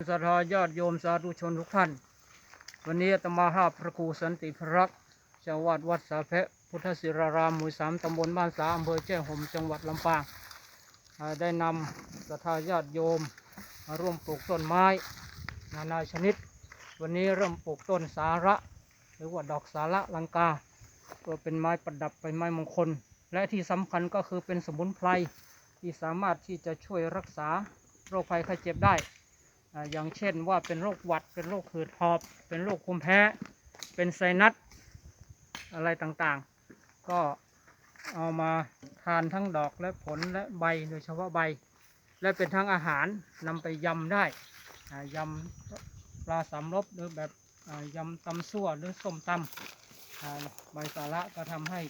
ศรัทธาญาติโยมสาธุชนทุกท่าน วันนี้ตมาภาพระครูสันติพรักษ์เจ้าวาดวัดสาเพะพุทธศิรารามหมู่สามตำบลบ้านสาอำเภอแจ้ห่มจังหวัดลำปางได้นำศรัทธาญาติโยมมาร่วมปลูกต้นไม้ นานาชนิด วันนี้เริ่มปลูกต้นสาระ หรือว่าดอกสาระลังกาเพื่อเป็นไม้ประดับเป็นไม้มงคล และที่สำคัญก็คือเป็นสมุนไพรที่สามารถที่จะช่วยรักษาโรคภัยไข้เจ็บได้ อย่างเช่นว่าเป็นโรคหวัด เป็นโรคหืดหอบ เป็นโรคภูมิแพ้ เป็นไซนัสอะไรต่างๆ ก็เอามาทานทั้งดอกและผลและใบโดยเฉพาะใบ และเป็นทั้งอาหารนำไปยำได้อ่ายำปลาสามรสหรือแบบอ่ายำตำซั่วหรือส้มตำอ่าใบสาระก็ทำให้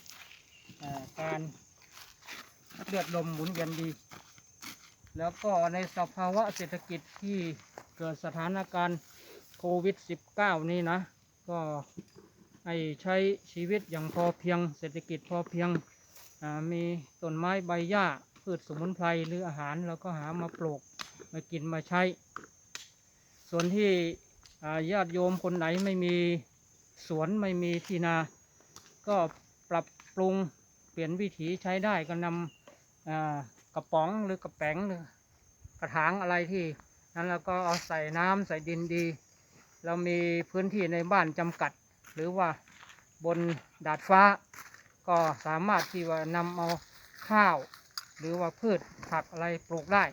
การเลือดลมหมุนเวียนดี แล้วก็ในสภาวะเศรษฐกิจที่ เกิดสถานการณ์โควิด -19 นี่นะ ก็ให้ใช้ชีวิตอย่างพอเพียง เศรษฐกิจพอเพียง มีต้นไม้ใบหญ้าพืชสมุนไพรหรืออาหารเราก็หามาปลูกมากินมาใช้ ส่วนที่ญาติโยมคนไหนไม่มีสวนไม่มีที่นา ก็ปรับปรุงเปลี่ยนวิถีใช้ได้ก็นำกระป๋องหรือกระแป๋งหรือกระถางอะไรที่ นั้นเราก็เอาใส่น้ำใส่ดินดี เรามีพื้นที่ในบ้านจำกัด หรือว่าบนดาดฟ้า ก็สามารถที่ว่านำเอาข้าว หรือว่าพืชผักอะไรปลูกได้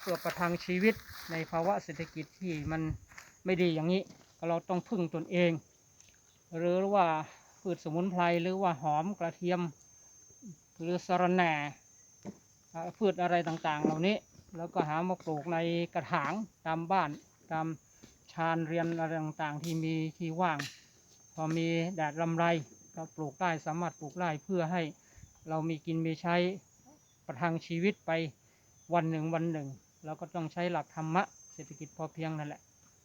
เพื่อประทังชีวิตในภาวะเศรษฐกิจที่มันไม่ดีอย่างนี้เราต้องพึ่งตนเอง หรือว่าพืชสมุนไพรหรือว่าหอมกระเทียม หรือสะระแหน่อ่าพืชอะไรต่างๆ เหล่านี้ แล้วก็หามาปลูกในกระถางตามบ้านตามชานเรียนอะไรต่างๆ ที่มีที่ว่าง พอมีแดดลำไรก็ปลูกได้สามารถปลูกได้เพื่อให้เรามีกินมีใช้ประทังชีวิตไปวันหนึ่งวันหนึ่ง เราก็ต้องใช้หลักธรรมะเศรษฐกิจพอเพียงนั่นแหละ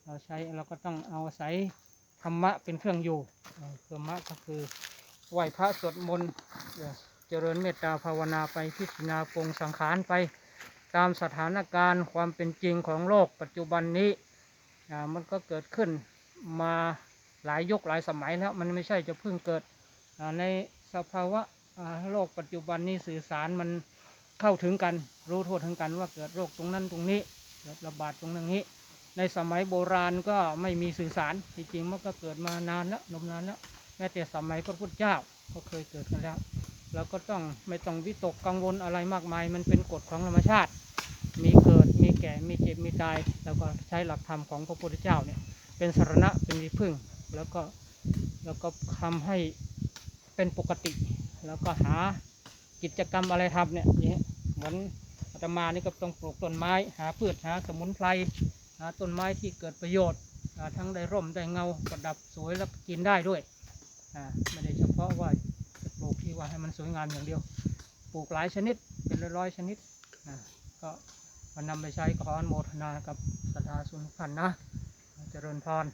เราใช้เราก็ต้องเอาศัยธรรมะเป็นเครื่องอยู่เอ่อธรรมะก็คือไหว้พระสวดมนต์เอ่อเจริญเมตตาภาวนาไปพิจารณาปรงสังขารไป ตามสถานการณ์ความเป็นจริงของโลกปัจจุบันนี้มันก็เกิดขึ้นมาหลายยุคหลายสมัยแล้วมันไม่ใช่จะเพิ่งเกิดในสภาวะโลกปัจจุบันนี้สื่อสารมันเข้าถึงกันรู้ทั่วถึงกันว่าเกิดโรคตรงนั้นตรงนี้เกิดระบาดตรงนั้นนี้ ในสมัยโบราณก็ไม่มีสื่อสารจริงๆมันก็เกิดมานานแล้วนมนานแล้วแม้แต่สมัยพระพุทธเจ้าก็เคยเกิดกันแล้ว เราก็ต้องไม่ต้องวิตกกังวลอะไรมากมาย มันเป็นกฎของธรรมชาติ มีเกิดมีแก่มีเจ็บมีตาย แล้วก็ใช้หลักธรรมของพระพุทธเจ้าเนี่ยเป็นสารณะเป็นที่พึ่ง แล้วก็แล้วก็ทำให้เป็นปกติ แล้วก็หากิจกรรมอะไรทำเนี่ยอย่างเงี้ยเหมือนอาตมานี่ก็ต้องปลูกต้นไม้ หาพืชหาสมุนไพรหาต้นไม้ที่เกิดประโยชน์ทั้งได้ร่มได้เงาประดับสวยแล้วกินได้ด้วยอ่าไม่ได้เฉพาะว่า ลูกที่ว่าให้มันสวยงามอย่างเดียว ปลูกหลายชนิดเป็นร้อยชนิดนะก็มันนำไปใช้ขอนโมทนากับศรัทธาสุนพันนะ เจริญพร